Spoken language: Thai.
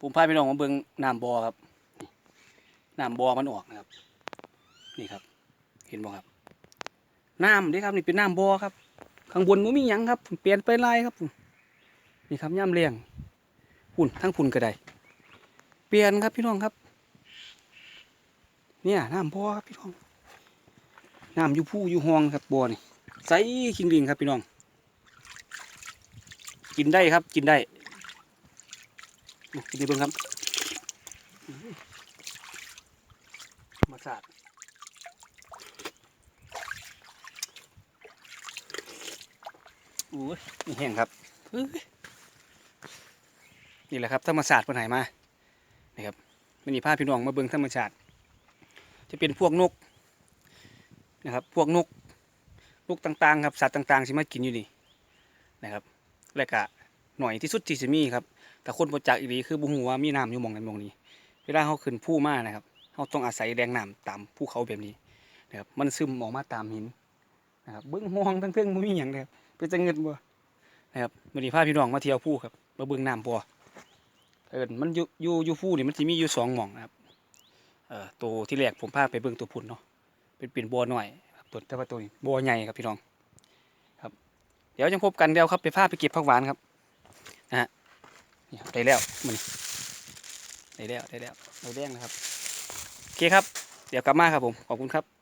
ผมพาพี่น้องมาเบิ่งน้ำบ่อครับน้ำบ่อมันออกนะครับ นี่ครับ เห็นบ่ครับน้ำนี่ครับนี่เป็นน้ำบ่อครับ ข้างบนมันมีหยังครับเปลี่ยนไปลายครับนี่ครับย่ำเลี้ยงพุ่นทั้งพุ่นก็ได้เปลี่ยนครับพี่น้องครับ เนี่ยน้ำบ่อครับพี่น้องน้ำอยู่ผู้อยู่ห้องครับบ่อนี่ใสคิงลิงครับพี่น้อง กินได้ครับกินได้ กินได้เบิ่งครับมาสาดโอ้ยนี่แห้งครับเอ้ยนี่แหละครับธรรมศาสตร์เพิ่นใหายมานี่ครับมันนี่พาพี่น้องมาเบิ่งธรรมชาติ จะเป็นพวกนกนะครับ พวกนกนกต่างๆ ครับสัตว์ต่างๆสิมากินอยู่นี่นะครับ และกะหน่อยที่สุดที่จะมีครับ แต่คนบ่จักอีหลีคือบ่ฮู้ว่ามีน้ำอยู่หม่องนั้นหม่องนี้ เวลาเฮาขึ้นภูมานะครับเฮาต้องอาศัยแรงน้ำตามภูเขาแบบนี้นะครับมันซึมออกมาตามหินนะครับเบิ่งมองทั้งเทิงบ่มีหยังเลยครับเป็นจังเงิดบ่นะครับมื้อนี้พาพี่น้องมาเที่ยวภูครับมาเบิ่งน้ำบ่เอิ้นมันอยู่อยู่อยู่ภูนี่มันสิมีอยู่สองหม่องนะครับเอ่อตัวที่แรกผมพาไปเบิ่งตัวพุ่นเนาะเป็นเป็นบ่อน้อยครับตัวแต่ว่าตัวนี้บ่อใหญ่ครับพี่น้องครับ เดี๋ยวจะพบกันเดี๋ยวครับไปพาไปเก็บผักหวานครับ นี่ครับได้แล้วมันได้แล้วได้แล้วเราแดงนะครับโอเคครับ เดี๋ยวกลับมาครับผมขอบคุณครับ